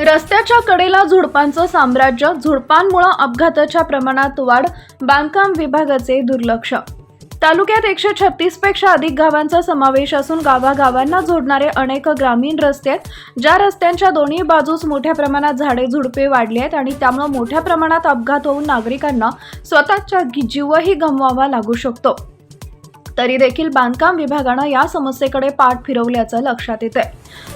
रस्त्याच्या कडेला झुडपांचं साम्राज्य झुडपांमुळं अपघाताच्या प्रमाणात वाढ बांधकाम विभागाचे दुर्लक्ष. तालुक्यात एकशे छत्तीसपेक्षा अधिक गावांचा समावेश असून गावागावांना जोडणारे अनेक ग्रामीण रस्ते आहेत ज्या रस्त्यांच्या दोन्ही बाजूस मोठ्या प्रमाणात झाडे झुडपे वाढली आहेत आणि त्यामुळे मोठ्या प्रमाणात अपघात होऊन नागरिकांना स्वतःच्या जीवही गमवावा लागू शकतो. तरी देखील बांधकाम विभागानं या समस्येकडे पाठ फिरवल्याचं लक्षात येतंय.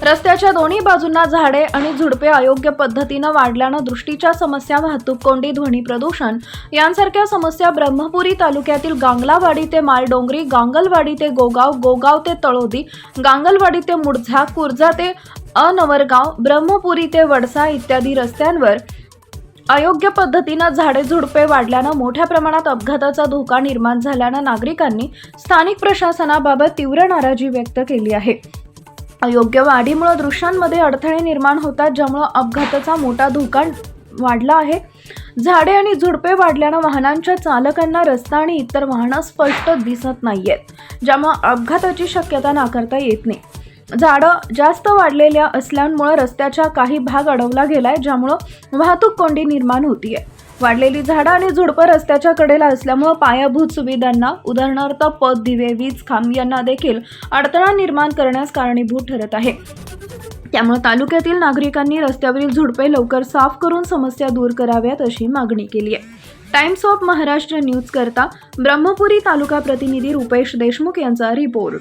रस्त्याच्या दोन्ही बाजूंना झाडे आणि झुडपे अयोग्य पद्धतीनं वाढल्यानं दृष्टीच्या समस्या वाहतूक कोंडी ध्वनी प्रदूषण यांसारख्या समस्या ब्रह्मपुरी तालुक्यातील गांगलावाडी ते मालडोंगरी गांगलवाडी ते गोगाव गोगाव ते तळोदी गांगलवाडी ते मुडझा कुर्जा ते अनवरगाव ब्रह्मपुरी ते वडसा इत्यादी रस्त्यांवर अयोग्य पद्धतीनं झाडे झुडपे वाढल्यानं मोठ्या प्रमाणात अपघाताचा धोका निर्माण झाल्यानं नागरिकांनी स्थानिक प्रशासनाबाबत तीव्र नाराजी व्यक्त केली आहे. अयोग्य वाढीमुळे दृश्यांमध्ये अडथळे निर्माण होतात ज्यामुळं अपघाताचा मोठा धोका वाढला आहे. झाडे आणि झुडपे वाढल्यानं वाहनांच्या चालकांना रस्ता आणि इतर वाहनं स्पष्ट दिसत नाहीयेत ज्यामुळे अपघाताची शक्यता नाकारता येत नाही. झाडं जास्त वाढलेल्या असल्यामुळं रस्त्याच्या काही भाग अडवला गेलाय ज्यामुळं वाहतूक कोंडी निर्माण होतीये. वाढलेली झाडं आणि झुडपं रस्त्याच्या कडेला असल्यामुळं पायाभूत सुविधांना उदाहरणार्थ पद दिवे वीज खांब यांना देखील अडथळा निर्माण करण्यास कारणीभूत ठरत आहे. त्यामुळे तालुक्यातील नागरिकांनी रस्त्यावरील झुडपे लवकर साफ करून समस्या दूर कराव्यात अशी मागणी केली आहे. टाइम्स ऑफ महाराष्ट्र न्यूज करता ब्रह्मपुरी तालुका प्रतिनिधी रुपेश देशमुख यांचा रिपोर्ट.